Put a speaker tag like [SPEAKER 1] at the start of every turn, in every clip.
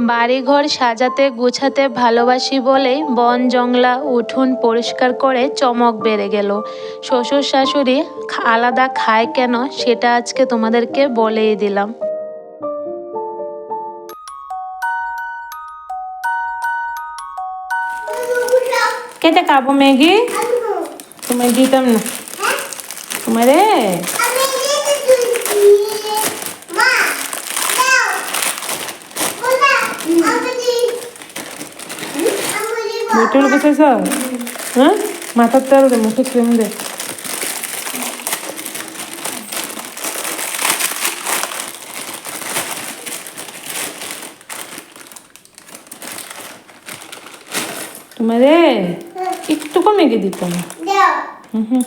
[SPEAKER 1] বাড়িঘর সাজাতে গুছাতে ভালোবাসি বলেই বন জংলা উঠোন পরিষ্কার করে চমক বেড়ে গেল। শ্বশুর শাশুড়ি আলাদা খায় কেন সেটা আজকে তোমাদেরকে বলেই দিলাম।
[SPEAKER 2] কেটে খাব ম্যাগি? তোমায় দিতাম না। তোমারে? মুঠে বসেছ হ্যাঁ মাথার তেল দে মুখে ক্রিম দে তোমারে একটু ম্যাগি দিতাম হুম হুম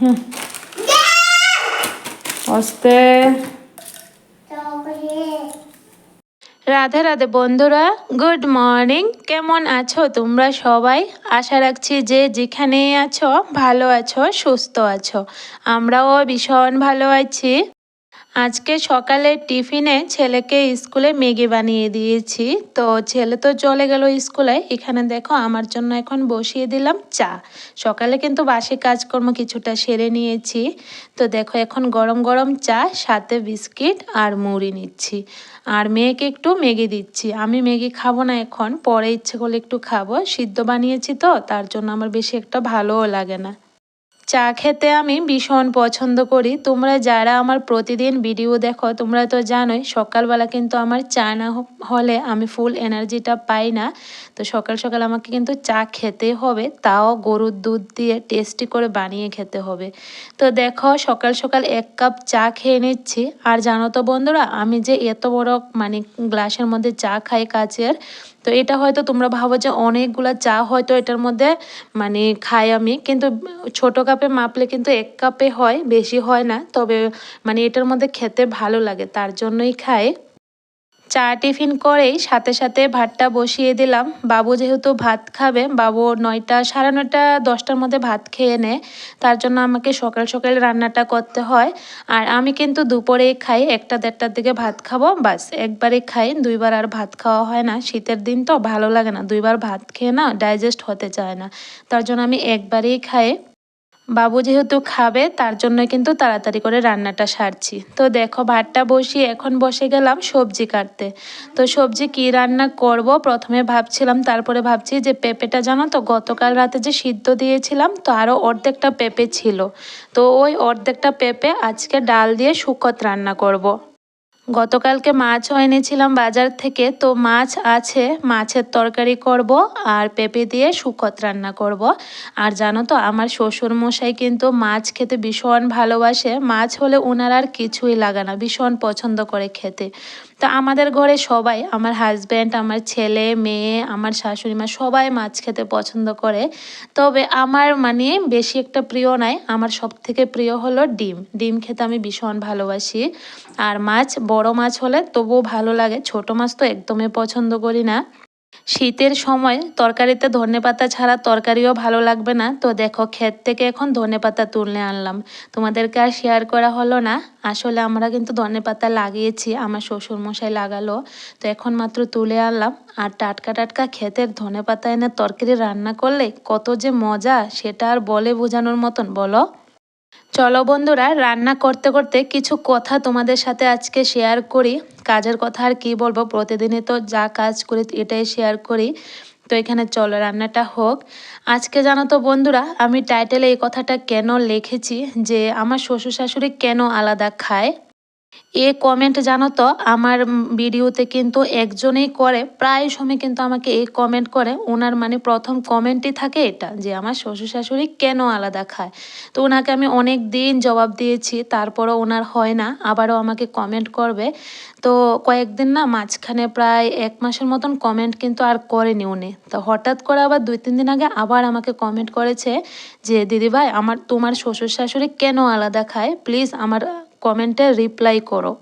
[SPEAKER 2] হুম আস্তে
[SPEAKER 1] রাধে রাধে বন্ধুরা গুড মর্নিং কেমন আছো তোমরা সবাই? আশা রাখছি যে যেখানেই আছো, ভালো আছো, সুস্থ আছো। আমরাও ভীষণ ভালো আছি। আজকে সকালে টিফিনে ছেলেকে স্কুলে ম্যাগি বানিয়ে দিয়েছি। তো ছেলে তো চলে গেল স্কুলে। এখানে দেখো আমার জন্য এখন বসিয়ে দিলাম চা। সকালে কিন্তু বাসি কাজকর্ম কিছুটা সেরে নিয়েছি। তো দেখো এখন গরম গরম চা, সাথে বিস্কিট আর মুড়ি নিচ্ছি। আর মেয়েকে একটু ম্যাগি দিচ্ছি। আমি ম্যাগি খাব না এখন, পরে ইচ্ছে করলে একটু খাব। সিদ্ধ বানিয়েছি তো, তার জন্য আমার বেশি একটা ভালোও লাগে না। চা খেতে আমি ভীষণ পছন্দ করি। তোমরা যারা আমার প্রতিদিন ভিডিও দেখো, তোমরা তো জানোই, সকালবেলা কিন্তু আমার চা না হলে আমি ফুল এনার্জিটা পাই না। তো সকাল সকাল আমাকে কিন্তু চা খেতে হবে, তাও গরুর দুধ দিয়ে টেস্টি করে বানিয়ে খেতে হবে। তো দেখো, সকাল সকাল এক কাপ চা খেয়ে নিচ্ছি। আর জানো তো বন্ধুরা, আমি যে এত বড় মানে গ্লাসের মধ্যে চা খাই কাচের তো এটা হয়তো তোমরা ভাবো যে অনেকগুলো চা হয়তো এটার মধ্যে মানে খাই আমি। কিন্তু ছোট কাপে মাপলে কিন্তু এক কাপে হয়, বেশি হয় না। তবে মানে এটার মধ্যে খেতে ভালো লাগে, তার জন্যই খাই। চা টিফিন করেই সাথে সাথে ভাতটা বসিয়ে দিলাম। বাবু যেহেতু ভাত খাবে, বাবু নয়টা, সাড়ে নয়টা, দশটার মধ্যে ভাত খেয়ে নেয় তার জন্য আমাকে সকাল সকাল রান্নাটা করতে হয়। আর আমি কিন্তু দুপুরেই খাই, একটা দেড়টার দিকে ভাত খাব, বাস। একবারে খাই, দুইবার আর ভাত খাওয়া হয় না। শীতের দিন তো ভালো লাগে না, দুইবার ভাত খেয়ে না, ডাইজেস্ট হতে চায় না। তার জন্য আমি একবারেই খাই। বাবু যেহেতু খাবে, তার জন্য কিন্তু তাড়াতাড়ি করে রান্নাটা সারছি। তো দেখো, ভাতটা বসিয়ে এখন বসে গেলাম সবজি কাটতে। তো সবজি কি রান্না করব? প্রথমে ভাবছিলাম, তারপরে ভাবছি যে পেঁপেটা জানো তো, গতকাল রাতে যে সিদ্ধ দিয়েছিলাম, তো আরও অর্ধেকটা পেঁপে ছিল। তো ওই অর্ধেকটা পেঁপে আজকে ডাল দিয়ে শুকত রান্না করব। গতকালকে মাছও এনেছিলাম বাজার থেকে, তো মাছ আছে, মাছের তরকারি করব আর পেঁপে দিয়ে শুকত রান্না করব। আর জানো তো, আমার শ্বশুর মশাই কিন্তু মাছ খেতে ভীষণ ভালোবাসে। মাছ হলে ওনার আর কিছুই লাগে না, ভীষণ পছন্দ করে খেতে। তো আমাদের ঘরে সবাই, আমার হাজব্যান্ড আমার ছেলে, মেয়ে, আমার শাশুড়ি মা সবাই মাছ খেতে পছন্দ করে। তবে আমার মানে বেশি একটা প্রিয় নাই, আমার সব থেকে প্রিয় হলো ডিম। ডিম খেতে আমি ভীষণ ভালোবাসি। আর মাছ, বড় মাছ হলে তবুও ভালো লাগে, ছোট মাছ তো একদমই পছন্দ করি না। শীতের সময় তরকারিতে ধনেপাতা ছাড়া তরকারিও ভালো লাগবে না। তো দেখো, ক্ষেত থেকে এখন ধনেপাতা তুলে আনলাম। তোমাদেরকে আর শেয়ার করা হলো না। আসলে আমরা কিন্তু ধনেপাতা লাগিয়েছি, আমার শ্বশুর মশাই লাগালো। তো এখন মাত্র তুলে আনলাম। আর টাটকা টাটকা ক্ষেতের ধনেপাতা এনে তরকারি রান্না করলে কত যে মজা, সেটা আর বলে বোঝানোর মতন, বলো? চলো বন্ধুরা, রান্না করতে করতে কিছু কথা তোমাদের সাথে আজকে শেয়ার করি। কাজের কথা আর কি বলব, প্রতিদিনই তো যা কাজ করি এটাই শেয়ার করি। তো এখানে চলো রান্নাটা হোক। আজকে জানো তো বন্ধুরা, আমি টাইটেলে এই কথাটা কেন লিখেছি যে, আমার শ্বশুর শাশুড়ি কেন আলাদা খায়? এ কমেন্ট জানো তো আমার ভিডিওতে কিন্তু একজনেই করে, প্রায় সময় কিন্তু আমাকে এই কমেন্ট করে, ওনার মানে প্রথম কমেন্টই থাকে এটা, যে আমার শ্বশুর শাশুড়ি কেন আলাদা খায়? তো ওনাকে আমি অনেক দিন জবাব দিয়েছি, তারপরও ওনার হয় না, আবারও আমাকে কমেন্ট করবে। তো কয়েকদিন না, মাঝখানে প্রায় এক মাসের মতন কমেন্ট কিন্তু আর করেনি উনি। তো হঠাৎ করে আবার দুই তিন দিন আগে আবার আমাকে কমেন্ট করেছে যে, দিদিভাই, আমার তোমার শ্বশুর শাশুড়ি কেন আলাদা খায়? প্লিজ আমার কমেন্টে রিপ্লাই করো।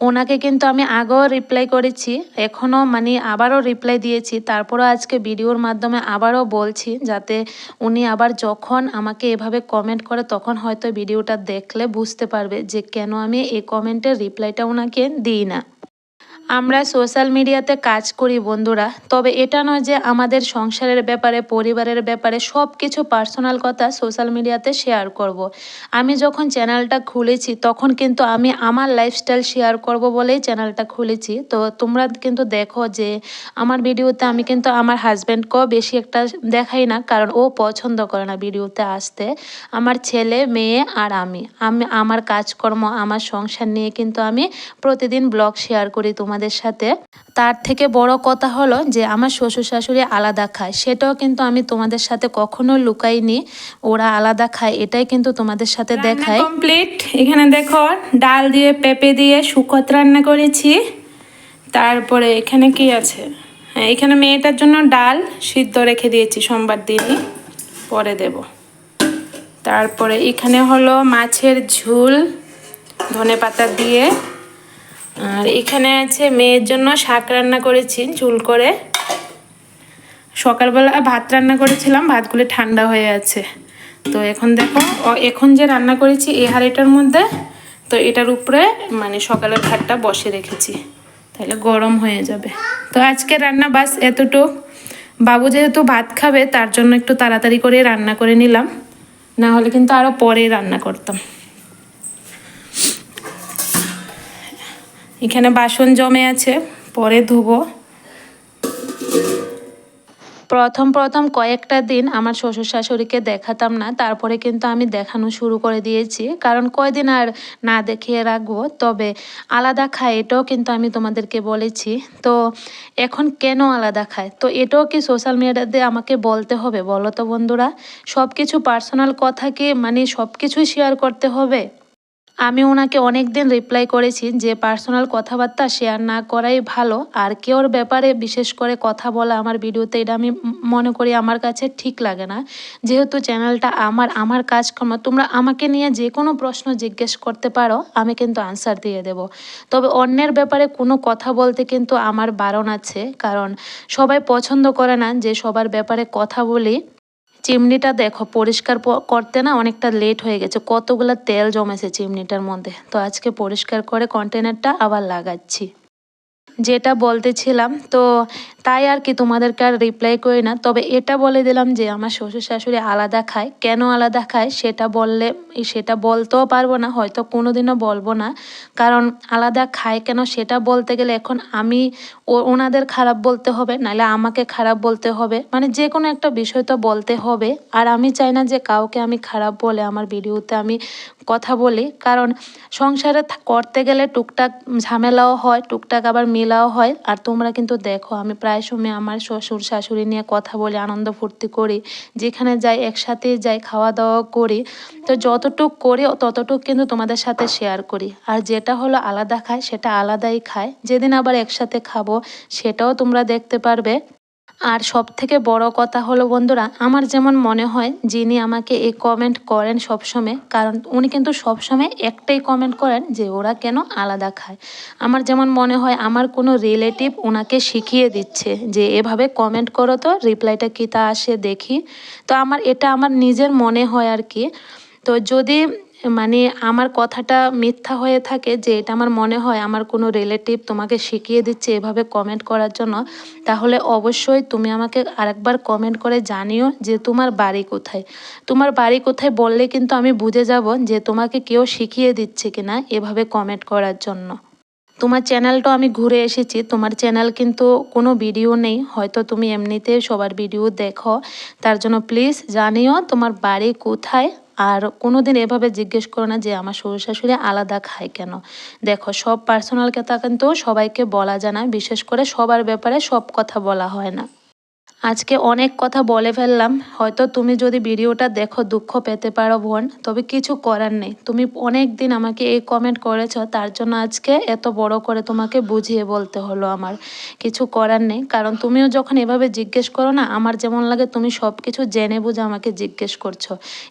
[SPEAKER 1] ওনাকে কিন্তু আমি আগেও রিপ্লাই করেছি, এখনও মানে আবারও রিপ্লাই দিয়েছি, তারপরও আজকে ভিডিওর মাধ্যমে আবারও বলছি যাতে উনি আবার যখন আমাকে এভাবে কমেন্ট করে তখন হয়তো ভিডিওটা দেখলে বুঝতে পারবে যে কেন আমি এই কমেন্টের রিপ্লাইটা ওনাকে দিই না। আমরা সোশ্যাল মিডিয়াতে কাজ করি বন্ধুরা, তবে এটা নয় যে আমাদের সংসারের ব্যাপারে, পরিবারের ব্যাপারে সব কিছু পার্সোনাল কথা সোশ্যাল মিডিয়াতে শেয়ার করব। আমি যখন চ্যানেলটা খুলেছি, তখন কিন্তু আমি আমার লাইফস্টাইল শেয়ার করব বলেই চ্যানেলটা খুলেছি। তো তোমরা কিন্তু দেখো যে আমার ভিডিওতে আমি কিন্তু আমার হাজব্যান্ডকেও বেশি একটা দেখাই না, কারণ ও পছন্দ করে না ভিডিওতে আসতে। আমার ছেলে, মেয়ে আর আমি। আমি, আমার কাজকর্ম, আমার সংসার নিয়ে কিন্তু আমি প্রতিদিন ব্লগ শেয়ার করি তোমাদের সাথে। তার থেকে বড় কথা হলো যে আমার শ্বশুর শাশুড়ি আলাদা খায়। সেটাও কিন্তু আমি তোমাদের সাথে কখনো লুকাইনি। ওরা আলাদা খায় এটাই কিন্তু তোমাদের সাথে দেখায়।
[SPEAKER 2] কমপ্লিট এখানে দেখো ডাল দিয়ে পেঁপে দিয়ে শুকত রান্না করেছি। তারপরে এখানে কি আছে? হ্যাঁ এখানে মেয়েটার জন্য ডাল সিদ্ধ রেখে দিয়েছি সোমবার দিনই। পরে দেব। তারপরে এখানে হলো মাছের ঝুল ধনে পাতা দিয়ে আর এখানে আছে মেয়ের জন্য শাক রান্না করেছি ঝুল করে। সকালবেলা ভাত রান্না করেছিলাম, ভাতগুলো ঠান্ডা হয়ে আছে। তো এখন দেখো এখন যে রান্না করেছি এই হাঁড়িটার মধ্যে, তো এটার উপরে মানে সকালের ভাতটা বসে রেখেছি। তাহলে গরম হয়ে যাবে। তো আজকে রান্না বাস এতটুক। বাবু যেহেতু ভাত খাবে, তার জন্য একটু তাড়াতাড়ি করে রান্না করে নিলাম। না হলে কিন্তু আরও পরে রান্না করতাম। এখানে বাসন জমে আছে, পরে ধুবো।
[SPEAKER 1] প্রথম প্রথম কয়েকটা দিন আমার শ্বশুর শাশুড়িকে দেখাতাম না, তারপরে কিন্তু আমি দেখানো শুরু করে দিয়েছি। কারণ কয়দিন আর না দেখিয়ে রাখব, তবে আলাদা খায় এটাও কিন্তু আমি তোমাদেরকে বলেছি। তো এখন কেন আলাদা খায়? তো এটাও কি সোশ্যাল মিডিয়াতে আমাকে বলতে হবে বলো তো বন্ধুরা? সব কিছু পার্সোনাল কথা কি মানে সব কিছুই শেয়ার করতে হবে? আমি ওনাকে অনেক দিন রিপ্লাই করেছি যে পার্সোনাল কথাবার্তা শেয়ার না করাই ভালো। আর কেউর ব্যাপারে বিশেষ করে কথা বলা আমার ভিডিওতে, এটা আমি মনে করি আমার কাছে ঠিক লাগে না। যেহেতু চ্যানেলটা আমার আমার কাজকর্ম, তোমরা আমাকে নিয়ে যে কোনো প্রশ্ন জিজ্ঞেস করতে পারো, আমি কিন্তু আনসার দিয়ে দেব। তবে অন্যের ব্যাপারে কোনো কথা বলতে কিন্তু আমার বারণ আছে। কারণ সবাই পছন্দ করে না যে সবার ব্যাপারে কথা বলি। চিমনিটা দেখো, পরিষ্কার করতে না অনেকটা লেট হয়ে গেছে। কতগুলো তেল জমেছে চিমনিটার মধ্যে। তো আজকে পরিষ্কার করে কন্টেনারটা আবার লাগাচ্ছি। যেটা বলতেছিলাম, তো তাই আর কি তোমাদেরকে আর রিপ্লাই করি না। তবে এটা বলে দিলাম যে, আমার শ্বশুর শাশুড়ি আলাদা খায়। কেন আলাদা খায়? সেটা বললে, সেটা বলতেও পারব না, হয়তো কোনোদিনও বলব না। কারণ আলাদা খায় কেন সেটা বলতে গেলে এখন আমি ওনাদের খারাপ বলতে হবে, নাহলে আমাকে খারাপ বলতে হবে। মানে যে কোনো একটা বিষয় তো বলতে হবে। আর আমি চাই না যে কাউকে আমি খারাপ বলে আমার ভিডিওতে আমি কথা বলি, কারণ সংসারে করতে গেলে টুকটাক ঝামেলাও হয়, টুকটাক আবার মেলাও হয়। আর তোমরা কিন্তু দেখো, আমি প্রায় সময় আমার শ্বশুর শাশুড়ি নিয়ে কথা বলি, আনন্দ ফুর্তি করি, যেখানে যাই একসাথেই যাই খাওয়া দাওয়া করি। তো যতটুক করি, ততটুক কিন্তু তোমাদের সাথে শেয়ার করি। আর যেটা হলো আলাদা খায়, সেটা আলাদাই খায়। যেদিন আবার একসাথে খাব, সেটাও তোমরা দেখতে পারবে। আর সব থেকে বড় কথা হলো, বন্ধুরা, আমার যেমন মনে হয় যিনি আমাকে এই কমেন্ট করেন সবসময়, কারণ উনি কিন্তু সবসময় একটাই কমেন্ট করেন যে ওরা কেন আলাদা খায়। আমার যেমন মনে হয়, আমার কোনো রিলেটিভ ওনাকে শিখিয়ে দিচ্ছে যে এভাবে কমেন্ট করো তো রিপ্লাইটা কী তা আসে দেখি। তো আমার, এটা আমার নিজের মনে হয় আর কি। তো যদি মানে আমার কথাটা মিথ্যা হয়ে থাকে যে এটা আমার মনে হয়, আমার কোনো রিলেটিভ তোমাকে শিখিয়ে দিচ্ছে এভাবে কমেন্ট করার জন্য, তাহলে অবশ্যই তুমি আমাকে আরেকবার কমেন্ট করে জানিও যে তোমার বাড়ি কোথায়। তোমার বাড়ি কোথায় বললে কিন্তু আমি বুঝে যাব যে তোমাকে কেউ শিখিয়ে দিচ্ছে কিনা এভাবে কমেন্ট করার জন্য। তোমার চ্যানেলটাও আমি ঘুরে এসেছি, তোমার চ্যানেল কিন্তু কোনো ভিডিও নেই, হয়তো তুমি এমনিতে সবার ভিডিও দেখো, তার জন্য প্লিজ জানিও তোমার বাড়ি কোথায়। আর কোনো দিন এভাবে জিজ্ঞেস করো না যে আমার শ্বশুর শাশুড়ি আলাদা খায় কেন? দেখো, সব পার্সোনাল কথা কিন্তু সবাইকে বলা যায় না, বিশেষ করে সবার ব্যাপারে সব কথা বলা হয় না। আজকে অনেক কথা বলে ফেললাম। হয়তো তুমি যদি ভিডিওটা দেখো, দুঃখ পেতে পারো বোন, তবে কিছু করার নেই। তুমি অনেক দিন আমাকে এই কমেন্ট করেছ, তার জন্য আজকে এত বড় করে তোমাকে বুঝিয়ে বলতে হলো আমার। কিছু করার নেই, কারণ তুমিও যখন এভাবে জিজ্ঞেস করো না, আমার যেমন লাগে তুমি সব কিছু জেনে বুঝে আমাকে জিজ্ঞেস করছ।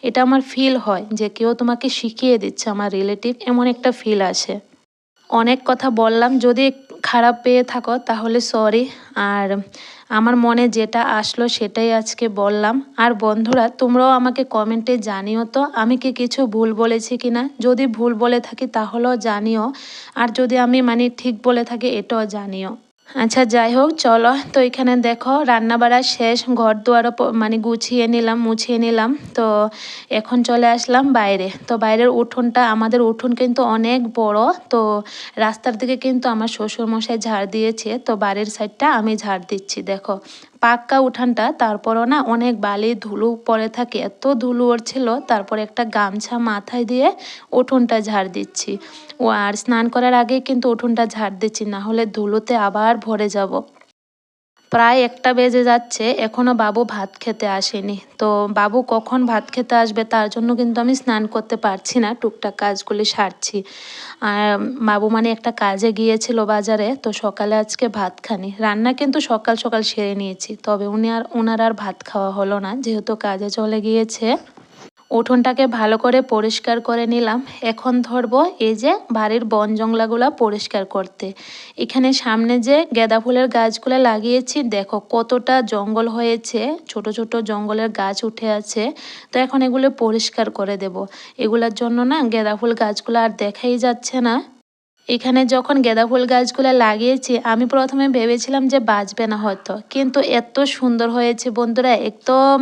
[SPEAKER 1] এটা আমার ফিল হয় যে কেউ তোমাকে শিখিয়ে দিচ্ছে, আমার রিলেটিভ এমন একটা ফিল আসে। অনেক কথা বললাম, যদি খারাপ পেয়ে থাকো তাহলে সরি আর আমার মনে যেটা আসলো সেটাই আজকে বললাম। আর বন্ধুরা, তোমরাও আমাকে কমেন্টে জানিও তো, আমি কি কিছু ভুল বলেছি কি না যদি ভুল বলে থাকি তাহলেও জানিও, আর যদি আমি মানে ঠিক বলে থাকি এটাও জানিও। আচ্ছা যাই হোক, চলো। তো এখানে দেখো রান্না বাড়া শেষ ঘর দুয়ারও মানে গুছিয়ে নিলাম, মুছিয়ে নিলাম। তো এখন চলে আসলাম বাইরে। তো বাইরের উঠোনটা, আমাদের উঠোন কিন্তু অনেক বড়। তো রাস্তার দিকে কিন্তু আমার শ্বশুরমশাই ঝাড় দিয়েছে। তো বাড়ির সাইডটা আমি ঝাড় দিচ্ছি, দেখো। পাক্কা উঠানটা, তারপরও না অনেক বালি ধুলো পড়ে থাকে, এত ধুলো ছিল তারপর একটা গামছা মাথায় দিয়ে উঠোনটা ঝাড় দিচ্ছি। ও আর স্নান করার আগে কিন্তু উঠোনটা ঝাড় দিচ্ছি, না হলে ধুলোতে আবার ভরে যাব। প্রায় একটা বেজে যাচ্ছে এখনও বাবু ভাত খেতে আসেনি। তো বাবু কখন ভাত খেতে আসবে তার জন্য কিন্তু আমি স্নান করতে পারছি না, টুকটাক কাজগুলি সারছি। আর বাবু মানে একটা কাজে গিয়েছিল বাজারে, তো সকালে আজকে ভাত খানি রান্না কিন্তু সকাল সকাল সেরে নিয়েছি, তবে উনি আর ওনার আর ভাত খাওয়া হলো না, যেহেতু কাজে চলে গিয়েছে। উঠোনটাকে ভালো করে পরিষ্কার করে নিলাম। এখন ধরব এই যে বাড়ির বন জংলাগুলা পরিষ্কার করতে। এখানে সামনে যে গেঁদা ফুলের গাছগুলো লাগিয়েছি, দেখো কতটা জঙ্গল হয়েছে, ছোট ছোট জঙ্গলের গাছ উঠে আছে। তো এখন এগুলো পরিষ্কার করে দেব। এগুলোর জন্য না গেঁদা ফুল গাছগুলো আর দেখাই যাচ্ছে না। এখানে যখন গাঁদা ফুল গাছগুলো লাগিয়েছি, আমি প্রথমে ভেবেছিলাম যে বাঁচবে না হয়তো। কিন্তু এত সুন্দর হয়েছে বন্ধুরা, একদম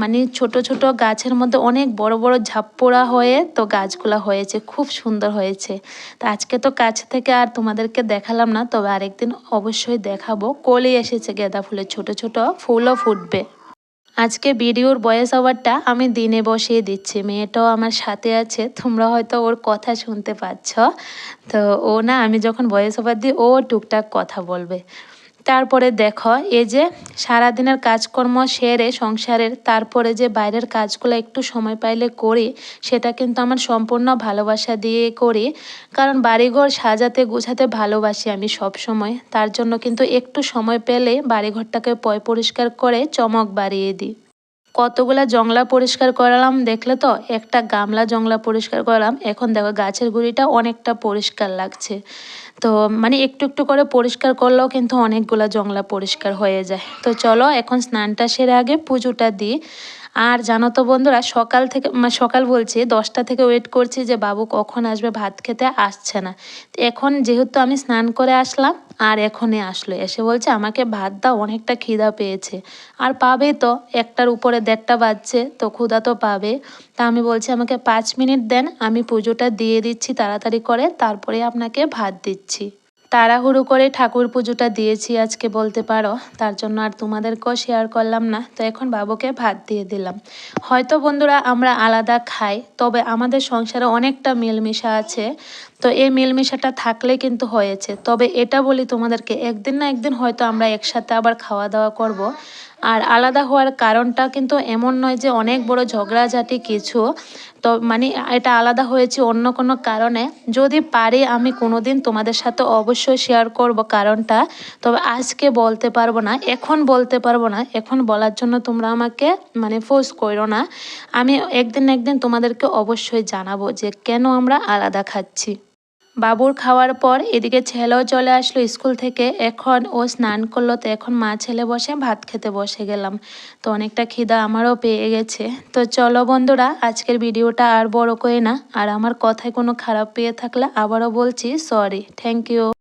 [SPEAKER 1] মানে ছোট ছোট গাছের মধ্যে অনেক বড় বড় ঝাপ্পোড়া হয়ে তো গাছগুলো হয়েছে, খুব সুন্দর হয়েছে। তো আজকে তো কাছ থেকে আর তোমাদেরকে দেখালাম না, তবে আরেকদিন অবশ্যই দেখাবো। কলি এসেছে গাঁদা ফুলের ছোট ছোট ফুলও ফুটবে। আজকে ভিডিওর ভয়েস ওভারটা আমি দিনে বসিয়ে দিচ্ছি। মেয়েটাও আমার সাথে আছে, তোমরা হয়তো ওর কথা শুনতে পাচ্ছ। তো ও না, আমি যখন ভয়েস ওভার দিই, ও টুকটাক কথা বলবে। তারপরে দেখো, এই যে সারাদিনের কাজকর্ম সেরে সংসারের, তারপরে যে বাইরের কাজগুলো একটু সময় পাইলে করি, সেটা কিন্তু আমার সম্পূর্ণ ভালোবাসা দিয়ে করি। কারণ বাড়িঘর সাজাতে গোছাতে ভালোবাসি আমি সব সময় তার জন্য কিন্তু একটু সময় পেলে বাড়িঘরটাকে পয় পরিষ্কার করে চমক বাড়িয়ে দিই। কতগুলা জংলা পরিষ্কার করালাম দেখলে তো? একটা গামলা জংলা পরিষ্কার করালাম। এখন দেখো গাছের গুঁড়িটা অনেকটা পরিষ্কার লাগছে। তো মানে একটু একটু করে পরিষ্কার করলেও কিন্তু অনেকগুলা জংলা পরিষ্কার হয়ে যায়। তো চলো এখন স্নানটা সেরে আগে পুজোটা দিই। আর জানো তো বন্ধুরা, সকাল থেকে মানে সকাল বলছি, দশটা থেকে ওয়েট করছি যে বাবু কখন আসবে, ভাত খেতে আসছে না। এখন যেহেতু আমি স্নান করে আসলাম, আর এখনই আসলো। এসে বলছে, আমাকে ভাত দাও, অনেকটা খিদা পেয়েছে। আর পাবে তো, একটার উপরে দেড়টা বাজছে, তো ক্ষুধা তো পাবে। তা আমি বলছি, আমাকে পাঁচ মিনিট দেন, আমি পুজোটা দিয়ে দিচ্ছি, তাড়াতাড়ি করে, তারপরে আপনাকে ভাত দিচ্ছি। তাড়াহুড়ো করে ঠাকুর পুজোটা দিয়েছি আজকে বলতে পারো। তার জন্য আর তোমাদেরকেও শেয়ার করলাম না। তো এখন বাবুকে ভাত দিয়ে দিলাম। হয়তো বন্ধুরা আমরা আলাদা খাই, তবে আমাদের সংসারে অনেকটা মিলমিশা আছে। তো এই মিলমিশাটা থাকলে কিন্তু হয়েছে। তবে এটা বলি তোমাদেরকে, একদিন না একদিন হয়তো আমরা একসাথে আবার খাওয়া দাওয়া করব। আর আলাদা হওয়ার কারণটা কিন্তু এমন নয় যে অনেক বড় ঝগড়াঝাটি কিছু। তো মানে এটা আলাদা হয়েছে অন্য কোনো কারণে। যদি পারি আমি কোনোদিন তোমাদের সাথে অবশ্যই শেয়ার করব কারণটা। তবে আজকে বলতে পারব না, এখন বলতে পারব না, এখন বলার জন্য তোমরা আমাকে মানে ফোর্স করো না। আমি একদিন একদিন তোমাদেরকে অবশ্যই জানাব যে কেন আমরা আলাদা খাচ্ছি। বাবুর খাওয়ার পর এদিকে ছেলেও চলে আসলো স্কুল থেকে। এখন ও স্নান করল তো এখন মা ছেলে বসে ভাত খেতে বসে গেলাম। তো অনেকটা খিদা আমারও পেয়ে গেছে। তো চলো বন্ধুরা, আজকের ভিডিওটা আর বড় করে না। আর আমার কথায় কোনো খারাপ পেয়ে থাকলে আবারও বলছি সরি থ্যাংক ইউ